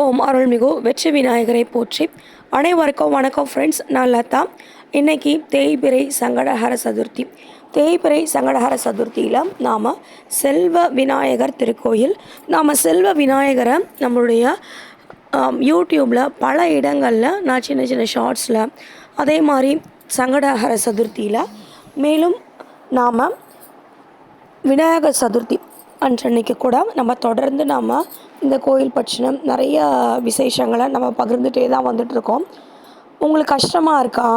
ஓம் அருள்மிகு வெற்றி விநாயகரை போற்றி. அனைவருக்கும் வணக்கம் ஃப்ரெண்ட்ஸ் நான் லதா. இன்றைக்கி தேய்பிரை சங்கடஹர சதுர்த்தி. தேய்பிரை சங்கடஹர சதுர்த்தியில் நாம் செல்வ விநாயகர் திருக்கோயில். நாம் செல்வ விநாயகரை நம்மளுடைய யூடியூப்பில் பல இடங்களில் நான் சின்ன சின்ன ஷார்ட்ஸில் அதே மாதிரி சங்கடஹர சதுர்த்தியில் மேலும் நாம் விநாயகர் சதுர்த்தி அன்றன்னைக்கு கூட நம்ம தொடர்ந்து நாம் இந்த கோயில் பற்றின நிறைய விசேஷங்களை நம்ம பகிர்ந்துகிட்டே தான் வந்துட்டுருக்கோம். உங்களுக்கு கஷ்டமாக இருக்கா?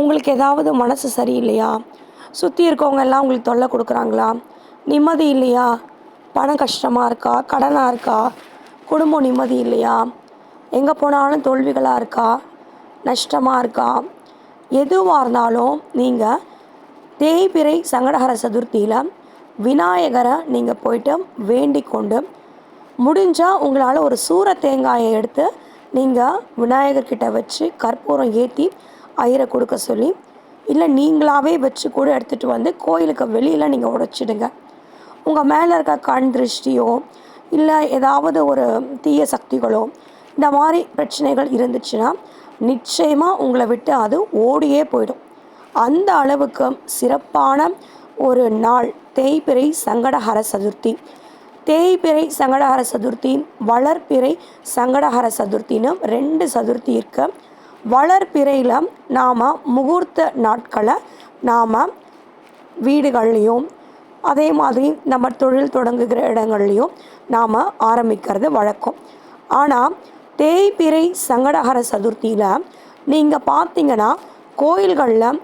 உங்களுக்கு ஏதாவது மனசு சரியில்லையா? சுற்றி இருக்கவங்க எல்லாம் உங்களுக்கு தொல்லை கொடுக்குறாங்களா? நிம்மதி இல்லையா? பணம் கஷ்டமாக இருக்கா? கடனாக இருக்கா? குடும்பம் நிம்மதி இல்லையா? எங்கே போனாலும் தோல்விகளாக இருக்கா? நஷ்டமாக இருக்கா? எதுவாக இருந்தாலும் நீங்கள் தேய்பிறை சங்கடஹர சதுர்த்தியில் விநாயகரை நீங்கள் போயிட்டு வேண்டிக் கொண்டு முடிஞ்சால் உங்களால் ஒரு சூர தேங்காயை எடுத்து நீங்கள் விநாயகர்கிட்ட வச்சு கற்பூரம் ஏற்றி ஐயரை கொடுக்க சொல்லி இல்லை நீங்களாகவே வச்சு கூட எடுத்துகிட்டு வந்து கோயிலுக்கு வெளியில் நீங்கள் உடைச்சிடுங்க. உங்கள் மேலே இருக்க கண் திருஷ்டியோ இல்லை ஏதாவது ஒரு தீய சக்திகளோ இந்த மாதிரி பிரச்சனைகள் இருந்துச்சுன்னா நிச்சயமாக உங்களை விட்டு அது ஓடியே போயிடும். அந்த அளவுக்கு சிறப்பான ஒரு நாள். தேய்பிறை சங்கடஹர சதுர்த்தி. தேய்பிறை சங்கடஹர சதுர்த்தி வளர்பிறை சங்கடஹர சதுர்த்தின்னு ரெண்டு சதுர்த்தி இருக்கு வளர்பிறையில் நாம் முகூர்த்த நாட்களை நாம் வீடுகள்லேயும் அதே மாதிரி நம்ம தொழில் தொடங்குகிற இடங்கள்லையும் நாம் ஆரம்பிக்கிறது வழக்கம். ஆனால் தேய்பிறை சங்கடஹர சதுர்த்தியில் நீங்கள் பார்த்தீங்கன்னா கோயில்களில்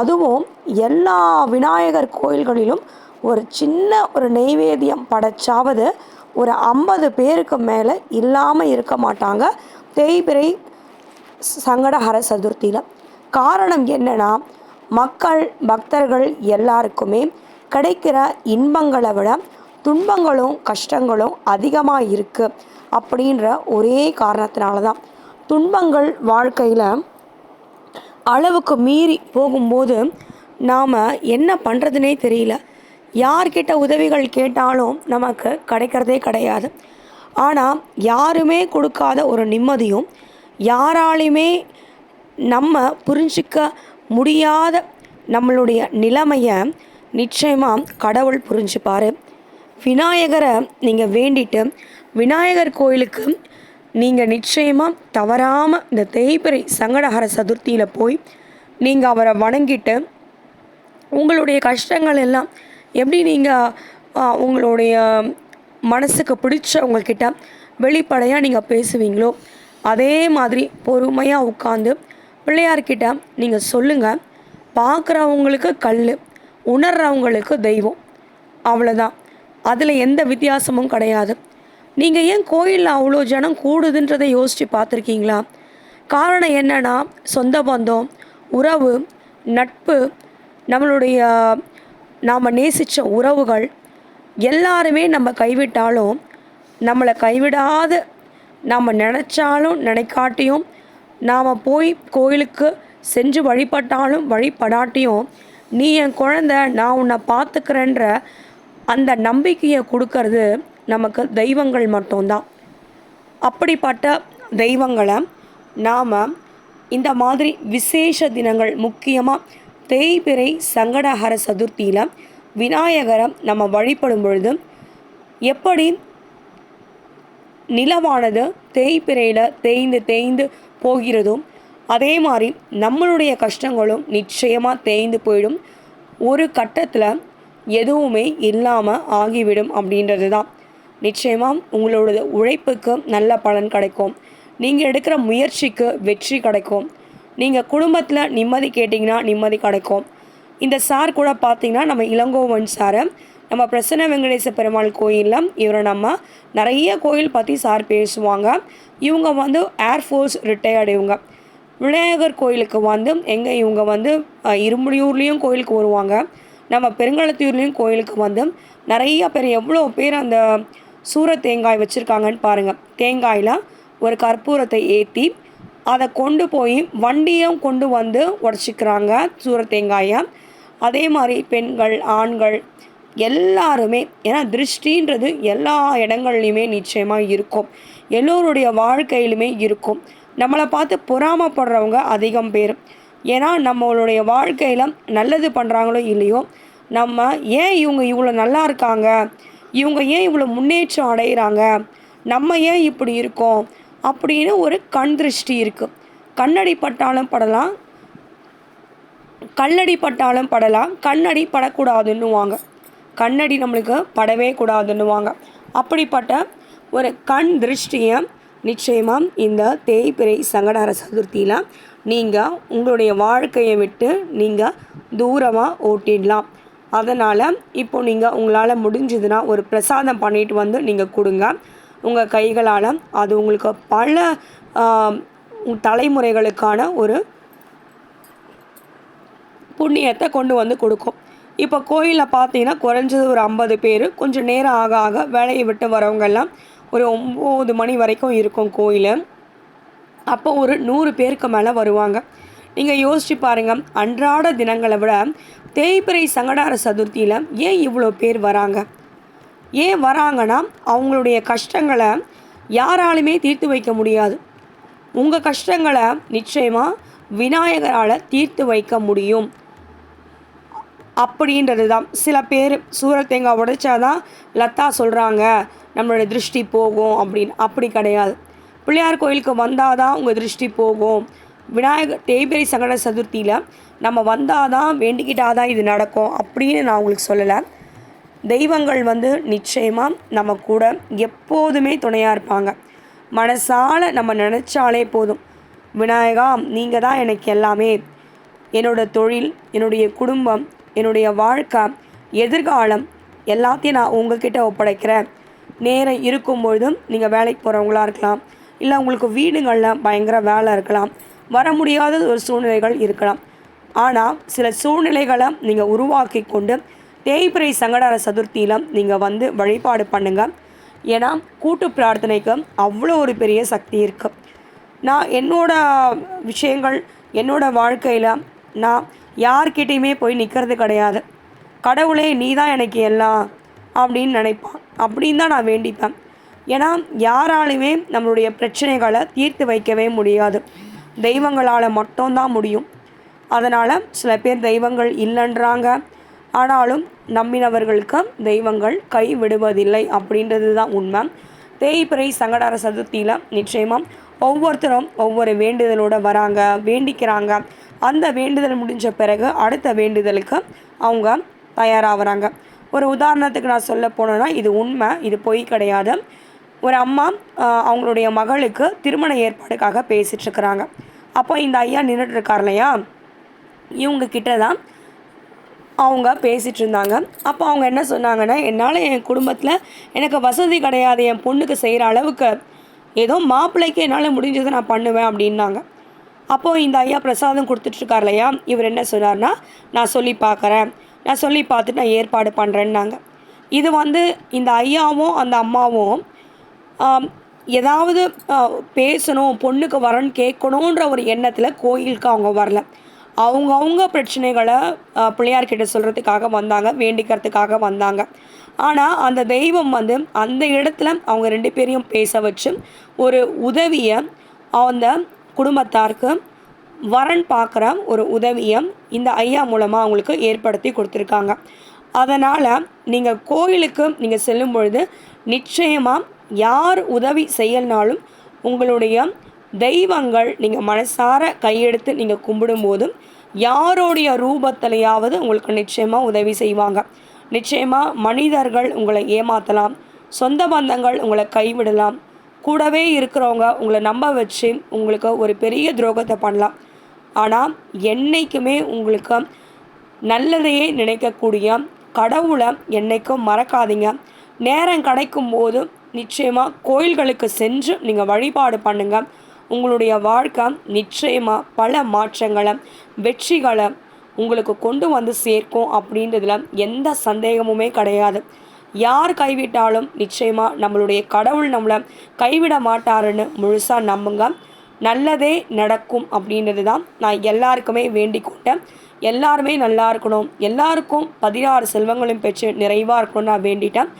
அதுவும் எல்லா விநாயகர் கோயில்களிலும் ஒரு சின்ன ஒரு நெய்வேத்தியம் படைச்சாவது ஒரு ஐம்பது பேருக்கு மேலே இல்லாமல் இருக்க மாட்டாங்க. தேய்பிரை சங்கடஹர சதுர்த்தியில். காரணம் என்னென்னா மக்கள் பக்தர்கள் எல்லாருக்குமே கிடைக்கிற இன்பங்களை விட துன்பங்களும் கஷ்டங்களும் அதிகமாக இருக்குது அப்படின்ற ஒரே காரணத்தினால தான் துன்பங்கள் வாழ்க்கையில் அளவுக்கு மீறி போகும்போது நாம் என்ன பண்ணுறதுனே தெரியல. யார்கிட்ட உதவிகள் கேட்டாலும் நமக்கு கிடைக்கிறதே கிடையாது. ஆனால் யாருமே கொடுக்காத ஒரு நிம்மதியும் யாராலையுமே நம்ம புரிஞ்சிக்க முடியாத நம்மளுடைய நிலைமையை நிச்சயமாக கடவுள் புரிஞ்சுப்பார். விநாயகரை நீங்கள் வேண்டிட்டு விநாயகர் கோயிலுக்கு நீங்கள் நிச்சயமாக தவறாமல் இந்த தேய்பிறை சங்கடஹர சதுர்த்தியில் போய் நீங்கள் அவரை வணங்கிட்டு உங்களுடைய கஷ்டங்கள் எல்லாம் எப்படி நீங்கள் உங்களுடைய மனசுக்கு பிடிச்சவங்கக்கிட்ட வெளிப்படையாக நீங்கள் பேசுவீங்களோ அதே மாதிரி பொறுமையாக உட்காந்து பிள்ளையார்கிட்ட நீங்கள் சொல்லுங்கள் பார்க்குறவங்களுக்கு கல் உணர்றவங்களுக்கு தெய்வம். அவ்வளோதான் அதில் எந்த வித்தியாசமும் கிடையாது. நீங்கள் ஏன் கோயிலில் அவ்வளோ ஜனம் கூடுதுன்றதை யோசித்து பார்த்துருக்கீங்களா? காரணம் என்னென்னா சொந்த பந்தம் உறவு நட்பு நம்மளுடைய நாம் நேசித்த உறவுகள் எல்லாருமே நம்ம கைவிட்டாலும் நம்மளை கைவிடாத நாம் நினச்சாலும் நினைக்காட்டியும் நாம் போய் கோயிலுக்கு செஞ்சு வழிபட்டாலும் வழிபடாட்டியும் நீ என் குழந்த நான் உன்னை பார்த்துக்கிறேன்ற அந்த நம்பிக்கையை கொடுக்கறது நமக்கு தெய்வங்கள் மட்டும்தான். அப்படிப்பட்ட தெய்வங்களை நாம் இந்த மாதிரி விசேஷ தினங்கள் முக்கியமாக தேய்பிறை சங்கடஹர சதுர்த்தியில் விநாயகரை நம்ம வழிபடும் பொழுது எப்படி நிலவானது தேய்பிறையில் தேய்ந்து தேய்ந்து போகிறதோ அதே மாதிரி நம்மளுடைய கஷ்டங்களும் நிச்சயமாக தேய்ந்து போயிடும். ஒரு கட்டத்தில் எதுவுமே இல்லாமல் ஆகிவிடும் அப்படின்றது தான் நிச்சயமாக உங்களோட உழைப்புக்கு நல்ல பலன் கிடைக்கும். நீங்கள் எடுக்கிற முயற்சிக்கு வெற்றி கிடைக்கும். நீங்கள் குடும்பத்தில் நிம்மதி கேட்டிங்கன்னா நிம்மதி கிடைக்கும். இந்த சார் கூட பார்த்தீங்கன்னா நம்ம இளங்கோவன் சாரை. நம்ம பிரசன்ன வெங்கடேச பெருமாள் கோயிலில் இவரை நம்ம நிறைய கோயில் பற்றி சார் பேசுவாங்க. இவங்க வந்து ஏர்ஃபோர்ஸ் ரிட்டையர்டு இவங்க. விநாயகர் கோயிலுக்கு வந்து எங்கே இவங்க வந்து அஹ், இருமுடியூர்லேயும் கோயிலுக்கு வருவாங்க. நம்ம பெருங்களத்தூர்லேயும் கோயிலுக்கு வந்து நிறைய பேர் எவ்வளோ பேர் அந்த சூர தேங்காய் வச்சுருக்காங்கன்னு பாருங்கள் தேங்காயில் ஒரு கற்பூரத்தை ஏற்றி அதை கொண்டு போய் வண்டியும் கொண்டு வந்து உடச்சிக்கிறாங்க சூர தேங்காயை. அதே மாதிரி பெண்கள் ஆண்கள் எல்லாருமே ஏன்னா திருஷ்டின்றது எல்லா இடங்கள்லையுமே நிச்சயமாக இருக்கும். எல்லோருடைய வாழ்க்கையிலுமே இருக்கும். நம்மளை பார்த்து பொறாமப்படுறவங்க அதிகம் பேர். ஏன்னா நம்மளுடைய வாழ்க்கையில் நல்லது பண்ணுறாங்களோ இல்லையோ நம்ம ஏன் இவங்க இவ்வளோ நல்லா இருக்காங்க? இவங்க ஏன் இவ்வளோ முன்னேற்றம் அடைகிறாங்க நம்ம ஏன் இப்படி இருக்கோம்? அப்படின்னு ஒரு கண் திருஷ்டி இருக்குது கண்ணடி பட்டாலும் படலாம் கல்லடி பட்டாலும் படலாம். கண்ணடி படக்கூடாதுன்னுவாங்க. கண்ணடி நம்மளுக்கு படவே கூடாதுன்னுவாங்க. அப்படிப்பட்ட ஒரு கண் திருஷ்டியை நிச்சயமாக இந்த தேய்பிறை சங்கடார சதுர்த்தியில் நீங்கள் உங்களுடைய வாழ்க்கையை விட்டு நீங்கள் தூரமாக ஓட்டிடலாம். அதனால் இப்போ நீங்கள் உங்களால் முடிஞ்சதுன்னா ஒரு பிரசாதம் பண்ணிட்டு வந்து நீங்கள் கொடுங்க. உங்கள் கைகளால் அது உங்களுக்கு பல தலைமுறைகளுக்கான ஒரு புண்ணியத்தை கொண்டு வந்து கொடுக்கும். இப்போ கோயிலில் பார்த்தீங்கன்னா குறைஞ்சது ஒரு ஐம்பது பேர் கொஞ்சம் நேரம் ஆக ஆக வேலையை விட்டு வரவங்கெல்லாம் ஒரு ஒம்பது மணி வரைக்கும் இருக்கும் கோயில். அப்போ ஒரு நூறு பேருக்கு மேலே வருவாங்க. நீங்கள் யோசிச்சு பாருங்கள் அன்றாட தினங்களை விட தேய்பிறை சங்கடார சதுர்த்தியில் ஏன் இவ்வளோ பேர் வராங்க? ஏன் வராங்கன்னா அவங்களுடைய கஷ்டங்களை யாராலுமே தீர்த்து வைக்க முடியாது. உங்கள் கஷ்டங்களை நிச்சயமாக விநாயகரால் தீர்த்து வைக்க முடியும். அப்படின்றது தான் சில பேர் சூரத் தேங்காய் உடைச்சாதான் லத்தா சொல்கிறாங்க நம்மளுடைய திருஷ்டி போகும் அப்படின்னு. அப்படி கிடையாது. பிள்ளையார் கோயிலுக்கு வந்தால் தான் உங்கள் திருஷ்டி போகும். விநாயகர் தேய்பிரை சங்கட சதுர்த்தியில் நம்ம வந்தால் தான் வேண்டிக்கிட்டால் தான் இது நடக்கும் அப்படின்னு நான் உங்களுக்கு சொல்லலை. தெய்வங்கள் வந்து நிச்சயமாக நம்ம கூட எப்போதுமே துணையாக இருப்பாங்க. மனசால் நம்ம நினச்சாலே போதும். விநாயகா நீங்கள் தான் எனக்கு எல்லாமே. என்னோட தொழில் என்னுடைய குடும்பம் என்னுடைய வாழ்க்கை எதிர்காலம் எல்லாத்தையும் நான் உங்ககிட்ட ஒப்படைக்கிறேன். நேரம் இருக்கும்பொழுதும் நீங்கள் வேலைக்கு போகிறவங்களா இருக்கலாம். இல்லை உங்களுக்கு வீடுகளில் பயங்கர வேலை இருக்கலாம். வர முடியாத ஒரு சூழ்நிலைகள் இருக்கலாம். ஆனால் சில சூழ்நிலைகளை நீங்கள் உருவாக்கி கொண்டு தேய்பிரை சங்கடார சதுர்த்தியில் நீங்கள் வந்து வழிபாடு பண்ணுங்கள் ஏன்னா கூட்டு பிரார்த்தனைக்கு அவ்வளோ ஒரு பெரிய சக்தி இருக்குது நான் என்னோட விஷயங்கள் என்னோட வாழ்க்கையில் நான் யார்கிட்டயுமே போய் நிற்கிறது கிடையாது. கடவுளே நீ தான் எனக்கு எல்லாம் அப்படின்னு நினைப்பான். அப்படின்னு தான் நான் வேண்டிப்பேன். ஏன்னா யாராலுமே நம்மளுடைய பிரச்சனைகளை தீர்த்து வைக்கவே முடியாது. தெய்வங்களால் மட்டும்தான் முடியும். அதனால் சில பேர் தெய்வங்கள் இல்லைன்றாங்க. ஆனாலும் நம்பினவர்களுக்கு தெய்வங்கள் கை விடுவதில்லை அப்படின்றது தான் உண்மை. தேய்பிறை சங்கடார சதுர்த்தியில் நிச்சயமாக ஒவ்வொருத்தரும் ஒவ்வொரு வேண்டுதலோட வராங்க வேண்டிக்கிறாங்க. அந்த வேண்டுதல் முடிஞ்ச பிறகு அடுத்த வேண்டுதலுக்கு அவங்க தயாராகிறாங்க ஒரு உதாரணத்துக்கு நான் சொல்ல போனேன்னா இது உண்மை இது பொய் கிடையாது. ஒரு அம்மா அவங்களுடைய மகளுக்கு திருமண ஏற்பாடுக்காக பேசிட்டுருக்குறாங்க அப்போ இந்த ஐயா நின்றுட்டுருக்கார் இல்லையா? இவங்க கிட்ட தான் அவங்க பேசிகிட்டு இருந்தாங்க அப்போ அவங்க என்ன சொன்னாங்கன்னா என்னால் என் குடும்பத்தில் எனக்கு வசதி கிடையாது. என் பொண்ணுக்கு செய்கிற அளவுக்கு ஏதோ மாப்பிள்ளைக்கு என்னால் முடிஞ்சதை நான் பண்ணுவேன் அப்படின்னாங்க. அப்போது இந்த ஐயா பிரசாதம் கொடுத்துட்ருக்கார் இல்லையா? இவர் என்ன சொன்னார்னா நான் சொல்லி பார்க்குறேன் நான் சொல்லி பார்த்துட்டு நான் ஏற்பாடு பண்ணுறேன்னாங்க இது வந்து இந்த ஐயாவும் அந்த அம்மாவும் ஏதாவது பேசணும் பொண்ணுக்கு வரன் கேட்கணுன்ற ஒரு எண்ணத்தில் கோயிலுக்கு அவங்க வரல. அவங்கவுங்க பிரச்சனைகளை பிள்ளையார்கிட்ட சொல்கிறதுக்காக வந்தாங்க வேண்டிக்கிறதுக்காக வந்தாங்க. ஆனால் அந்த தெய்வம் வந்து அந்த இடத்துல அவங்க ரெண்டு பேரையும் பேச வச்சு ஒரு உதவியை அந்த குடும்பத்தாருக்கு வரன் பார்க்குற ஒரு உதவியை இந்த ஐயா மூலமாக அவங்களுக்கு ஏற்படுத்தி கொடுத்துருக்காங்க. அதனால் நீங்கள் கோயிலுக்கு நீங்கள் செல்லும் பொழுது நிச்சயமாக யார் உதவி செய்யலனாலும் உங்களுடைய தெய்வங்கள் நீங்கள் மனசார கையெடுத்து நீங்கள் கும்பிடும்போதும் யாருடைய ரூபத்திலையாவது உங்களுக்கு நிச்சயமாக உதவி செய்வாங்க. நிச்சயமாக மனிதர்கள் உங்களை ஏமாற்றலாம் சொந்த பந்தங்கள் உங்களை கைவிடலாம் கூடவே இருக்கிறவங்க உங்களை நம்ப வச்சு உங்களுக்கு ஒரு பெரிய துரோகத்தை பண்ணலாம். ஆனால் என்னைக்குமே உங்களுக்கு நல்லதையே நினைக்கக்கூடிய கடவுளை என்றைக்கும் மறக்காதீங்க. நேரம் கிடைக்கும் போது நிச்சயமாக கோயில்களுக்கு சென்று நீங்கள் வழிபாடு பண்ணுங்கள் உங்களுடைய வாழ்க்கை நிச்சயமாக பல மாற்றங்களை வெற்றிகளை உங்களுக்கு கொண்டு வந்து சேர்க்கும் அப்படின்றதுல எந்த சந்தேகமுமே கிடையாது. யார் கைவிட்டாலும் நிச்சயமாக நம்மளுடைய கடவுள் நம்மளை கைவிட மாட்டாருன்னு முழுசாக நம்புங்க. நல்லதே நடக்கும் அப்படின்றது தான் நான் எல்லாருக்குமே வேண்டிக் கொண்டேன். எல்லாருமே நல்லா இருக்கணும். எல்லாருக்கும் பதினாறு செல்வங்களும் பெற்று நிறைவாக இருக்கணும்னு நான் வேண்டிட்டேன்.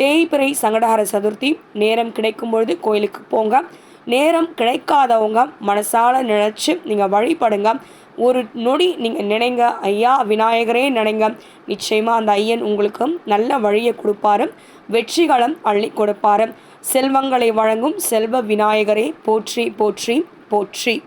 தேய்பிறை சங்கடஹர சதுர்த்தி நேரம் கிடைக்கும் பொழுது கோயிலுக்கு போங்க. நேரம் கிடைக்காதவங்க மனசால நினச்சி நீங்கள் வழிபடுங்க. ஒரு நொடி நீங்கள் நினைங்க. ஐயா விநாயகரே நினைங்க. நிச்சயமாக அந்த ஐயன் உங்களுக்கு நல்ல வழியை கொடுப்பாரு. வெற்றிகளும் அள்ளி கொடுப்பாரு. செல்வங்களை வழங்கும் செல்வ விநாயகரே போற்றி போற்றி போற்றி.